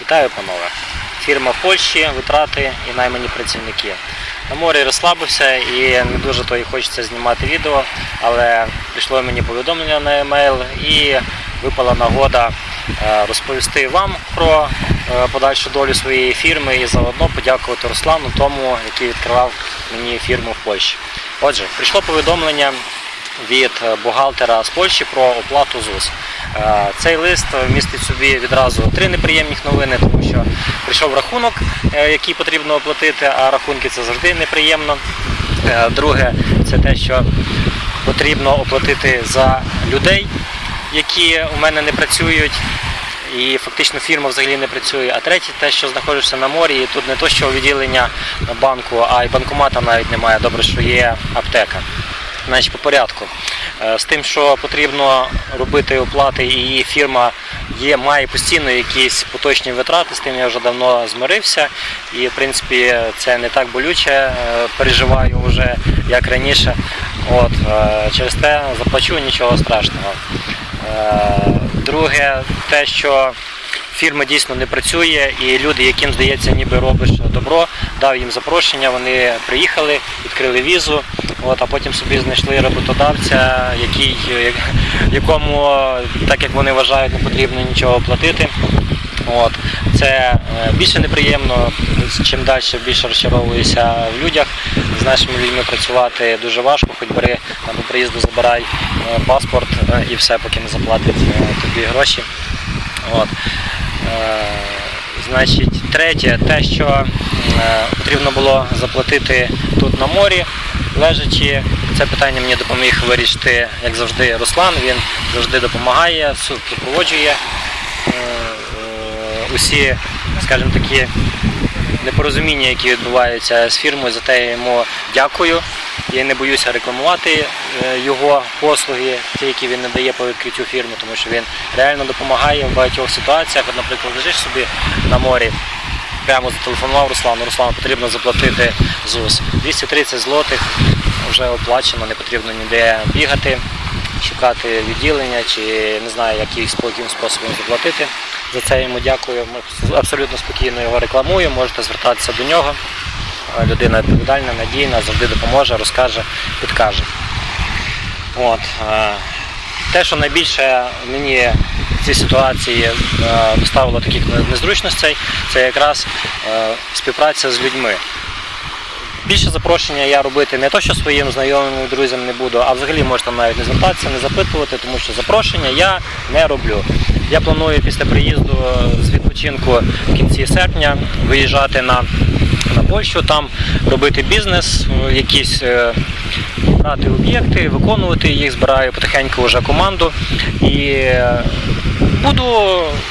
Вітаю, панове. Фірма в Польщі, витрати і наймані працівники. На морі розслабився і не дуже то і хочеться знімати відео, але прийшло мені повідомлення на емейл і випала нагода е, розповісти вам про е, подальшу долю своєї фірми і заодно подякувати Руслану тому, який відкривав мені фірму в Польщі. Отже, прийшло повідомлення від е, бухгалтера з Польщі про оплату ЗУС. Е, Цей лист містить собі відразу три неприємних новини, тому що прийшов рахунок, е, який потрібно оплатити, а рахунки це завжди неприємно. Е, Друге, це те, що потрібно оплатити за людей, які у мене не працюють. І фактично фірма взагалі не працює. А третє, те, що знаходишся на морі, і тут не то, що відділення банку, а й банкомата навіть немає. Добре, що є аптека. Значить, по порядку. Е, З тим, що потрібно робити оплати, і її фірма є, має постійно якісь поточні витрати, з тим я вже давно змирився. І в принципі це не так болюче, е, переживаю вже як раніше. От, е, через те заплачу нічого страшного. Друге, те, що фірма дійсно не працює, і люди, яким здається, ніби робиш добро, дав їм запрошення, вони приїхали, відкрили візу, от, а потім собі знайшли роботодавця, який, якому, так як вони вважають, не потрібно нічого платити. От. Це е, більше неприємно, чим далі більше розчаровуюся в людях. З нашими людьми працювати дуже важко, хоч бери до приїзду забирай е, паспорт е, і все, поки не заплатить тобі гроші. От. Е, Значить, третє, те, що е, потрібно було заплатити тут на морі, лежачи. Це питання мені допоміг вирішити, як завжди, Руслан. Він завжди допомагає, су- супроводжує е, усі, скажімо такі, непорозуміння, які відбуваються з фірмою, за те я йому дякую. Я не боюся рекламувати е, його послуги, ті, які він надає по відкриттю фірми, тому що він реально допомагає в багатьох ситуаціях. От, наприклад, лежиш собі на морі, прямо зателефонував Руслану. Руслану потрібно заплатити ЗУС. 230 злотих вже оплачено, не потрібно ніде бігати, шукати відділення чи не знаю, яким способом заплатити. За це йому дякую. Ми абсолютно спокійно його рекламую, можете звертатися до нього. Е, Людина відповідальна, надійна, завжди допоможе, розкаже, підкаже. От. е, Те, що найбільше мені в цій ситуації е, доставило таких незручностей, це якраз співпраця з людьми. Більше запрошення я робити не то, що своїм знайомим друзям не буду, а взагалі можете навіть не звертатися, не запитувати, тому що запрошення я не роблю. Я планую після приїзду з відпочинку в кінці серпня виїжджати на, на Польщу, там робити бізнес, якісь е, брати об'єкти, виконувати їх, збираю потихеньку вже команду і е, буду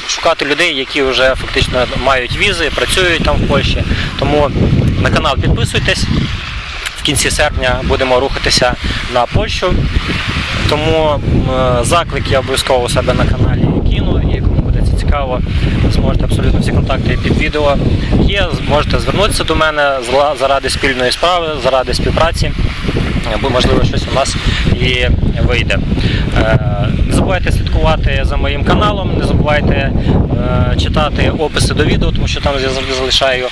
шукати людей, які вже фактично мають візи, працюють там в Польщі. Тому на канал підписуйтесь. В кінці серпня будемо рухатися на Польщу. Тому е, заклик я обов'язково у себе на каналі кину. Це цікаво, зможете абсолютно всі контакти під відео є. Можете звернутися до мене заради спільної справи, заради співпраці. Бо можливо щось у нас і вийде. Е, Не забувайте слідкувати за моїм каналом, не забувайте е, читати описи до відео, тому що там я завжди залишаю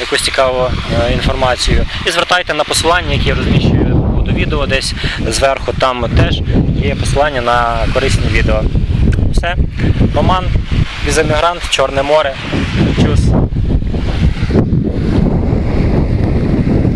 якусь цікаву е, інформацію. І звертайте на посилання, які я розміщую до відео десь зверху. Там теж є посилання на корисні відео. Все. Роман, віземігрант, Чорне море. Чус.